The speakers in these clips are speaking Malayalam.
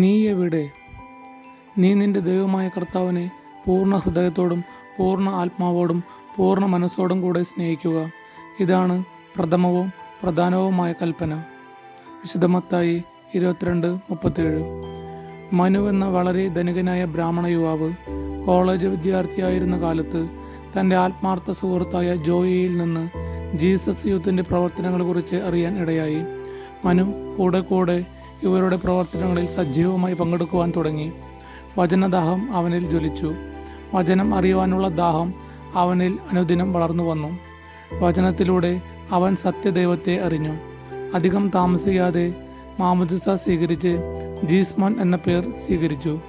നീ എവിടെ? നീ നിന്റെ ദൈവമായ കർത്താവിനെ പൂർണ ഹൃദയത്തോടും പൂർണ ആത്മാവോടും പൂർണ മനസ്സോടും കൂടെ സ്നേഹിക്കുക. ഇതാണ് പ്രഥമവും പ്രധാനവുമായ കൽപ്പന. വിശുദ്ധമത്തായി ഇരുപത്തിരണ്ട് മുപ്പത്തേഴ് മനു എന്ന വളരെ ധനികനായ ബ്രാഹ്മണ യുവാവ് കോളേജ് വിദ്യാർത്ഥിയായിരുന്ന കാലത്ത് തന്റെ ആത്മാർത്ഥ സുഹൃത്തായ ജോയിയിൽ നിന്ന് ജീസസ് യൂത്തിന്റെ പ്രവർത്തനങ്ങളെക്കുറിച്ച് അറിയാൻ ഇടയായി. മനു കൂടെ കൂടെ ഇവരുടെ പ്രവർത്തനങ്ങളിൽ സജീവമായി പങ്കെടുക്കുവാൻ തുടങ്ങി. വചനദാഹം അവനിൽ ജ്വലിച്ചു. വചനം അറിയുവാനുള്ള ദാഹം അവനിൽ അനുദിനം വളർന്നു വന്നു. വചനത്തിലൂടെ അവൻ സത്യദൈവത്തെ അറിഞ്ഞു. അധികം താമസിയാതെ മാമുദിസ സ്വീകരിച്ച് ജീസ്മോൻ എന്ന പേർ സ്വീകരിച്ചു.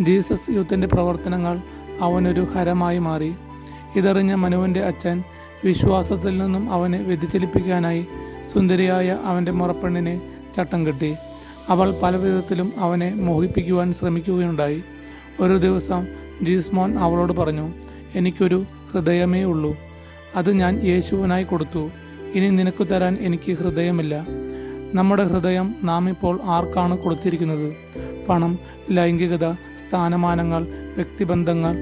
ജീസസ് യൂത്തിന്റെ പ്രവർത്തനങ്ങൾ അവനൊരു ഹരമായി മാറി. ഇതറിഞ്ഞ മനുവിന്റെ അച്ഛൻ വിശ്വാസത്തിൽ നിന്നും അവനെ വ്യതിചലിപ്പിക്കാനായി സുന്ദരിയായ അവന്റെ മുറപ്പെണ്ണിനെ ചട്ടം കെട്ടി. അവൾ പല വിധത്തിലും അവനെ മോഹിപ്പിക്കുവാൻ ശ്രമിക്കുകയുണ്ടായി. ഒരു ദിവസം ജീസ്മോൻ അവളോട് പറഞ്ഞു എനിക്കൊരു ഹൃദയമേ ഉള്ളൂ. അത് ഞാൻ യേശുവിനായി കൊടുത്തു. ഇനി നിനക്ക് തരാൻ എനിക്ക് ഹൃദയമില്ല. നമ്മുടെ ഹൃദയം നാം ഇപ്പോൾ ആർക്കാണ് കൊടുത്തിരിക്കുന്നത്? പണം ലൈംഗികത സ്ഥാനമാനങ്ങൾ വ്യക്തിബന്ധങ്ങൾ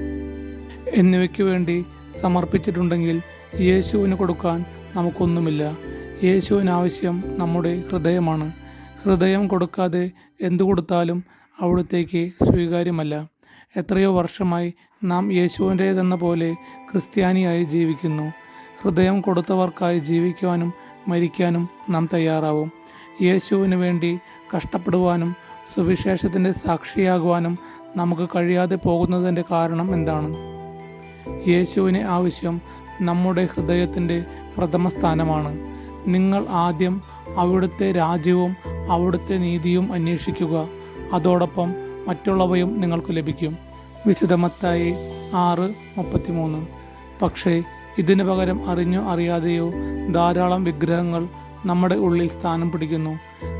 എന്നിവയ്ക്ക് വേണ്ടി സമർപ്പിച്ചിട്ടുണ്ടെങ്കിൽ യേശുവിന് കൊടുക്കാൻ നമുക്കൊന്നുമില്ല. യേശുവിനാവശ്യം നമ്മുടെ ഹൃദയമാണ്. ഹൃദയം കൊടുക്കാതെ എന്തു കൊടുത്താലും അവിടത്തേക്ക് സ്വീകാര്യമല്ല. എത്രയോ വർഷമായി നാം യേശുവിന്റേതെന്ന പോലെ ക്രിസ്ത്യാനിയായി ജീവിക്കുന്നു. ഹൃദയം കൊടുത്തവർക്കായി ജീവിക്കുവാനും മരിക്കാനും നാം തയ്യാറാവും. യേശുവിന് വേണ്ടി കഷ്ടപ്പെടുവാനും സുവിശേഷത്തിന്റെ സാക്ഷിയാകുവാനും നമുക്ക് കഴിയാതെ പോകുന്നതിന്റെ കാരണം എന്താണ്? യേശുവിന് ആവശ്യം നമ്മുടെ ഹൃദയത്തിന്റെ പ്രഥമ സ്ഥാനമാണ്. നിങ്ങൾ ആദ്യം അവിടുത്തെ രാജ്യവും അവിടുത്തെ നീതിയും അന്വേഷിക്കുക. അതോടൊപ്പം മറ്റുള്ളവയും നിങ്ങൾക്ക് ലഭിക്കും. വിശുദ്ധമത്തായി ആറ് മുപ്പത്തിമൂന്ന്. പക്ഷേ ഇതിനു പകരം അറിഞ്ഞോ അറിയാതെയോ ധാരാളം വിഗ്രഹങ്ങൾ നമ്മുടെ ഉള്ളിൽ സ്ഥാനം പിടിക്കുന്നു.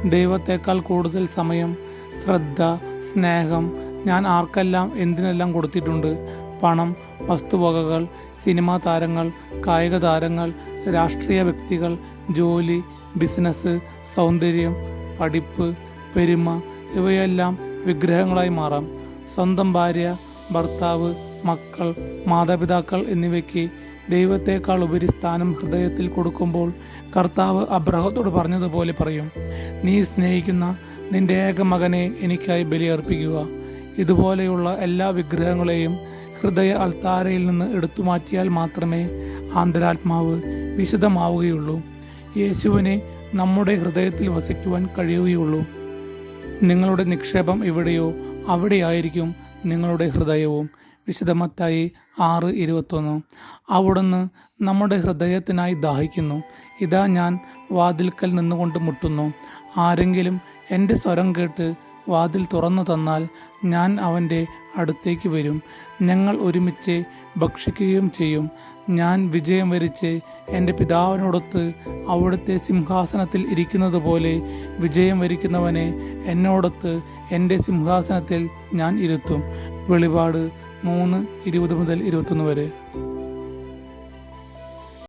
ദൈവത്തേക്കാൾ കൂടുതൽ സമയം ശ്രദ്ധ സ്നേഹം ഞാൻ ആർക്കെല്ലാം എന്തിനെല്ലാം കൊടുത്തിട്ടുണ്ട്? പണം വസ്തുവകകൾ സിനിമാ താരങ്ങൾ കായിക താരങ്ങൾ രാഷ്ട്രീയ വ്യക്തികൾ ജോലി ബിസിനസ് സൗന്ദര്യം പഠിപ്പ് പെരുമ ഇവയെല്ലാം വിഗ്രഹങ്ങളായി മാറാം. സ്വന്തം ഭാര്യ ഭർത്താവ് മക്കൾ മാതാപിതാക്കൾ എന്നിവയ്ക്ക് ദൈവത്തെക്കാൾ ഉപരി സ്ഥാനം ഹൃദയത്തിൽ കൊടുക്കുമ്പോൾ കർത്താവ് അബ്രഹത്തോട് പറഞ്ഞതുപോലെ പറയും നീ സ്നേഹിക്കുന്ന നിന്റെ ഏക മകനെ എനിക്കായി ബലിയർപ്പിക്കുക. ഇതുപോലെയുള്ള എല്ലാ വിഗ്രഹങ്ങളെയും ഹൃദയ അൾത്താരയിൽ നിന്ന് എടുത്തു മാറ്റിയാൽ മാത്രമേ ആന്തരാത്മാവ് വിശുദ്ധമാവുകയുള്ളൂ. യേശുവിനെ നമ്മുടെ ഹൃദയത്തിൽ വസിക്കുവാൻ കഴിയുകയുള്ളൂ. നിങ്ങളുടെ നിക്ഷേപം എവിടെയോ അവിടെയായിരിക്കും നിങ്ങളുടെ ഹൃദയവും. വിശുദ്ധമത്തായി ആറ് ഇരുപത്തൊന്ന്. അവിടുന്ന് നമ്മുടെ ഹൃദയത്തിനായി ദാഹിക്കുന്നു. ഇതാ ഞാൻ വാതിൽക്കൽ നിന്നുകൊണ്ട് മുട്ടുന്നു. ആരെങ്കിലും എന്റെ സ്വരം കേട്ട് വാതിൽ തുറന്നു തന്നാൽ ഞാൻ അവന്റെ അടുത്തേക്ക് വരും. ഞങ്ങൾ ഒരുമിച്ച് ഭക്ഷിക്കുകയും ചെയ്യും. ഞാൻ വിജയം വരിച്ച് എന്റെ പിതാവിനോടൊത്ത് അവിടുത്തെ സിംഹാസനത്തിൽ ഇരിക്കുന്നത് പോലെ വിജയം വരിക്കുന്നവനെ എന്നോടൊത്ത് എന്റെ സിംഹാസനത്തിൽ ഞാൻ ഇരുത്തും. വെളിപാട് മൂന്ന് ഇരുപത് മുതൽ ഇരുപത്തൊന്ന് വരെ.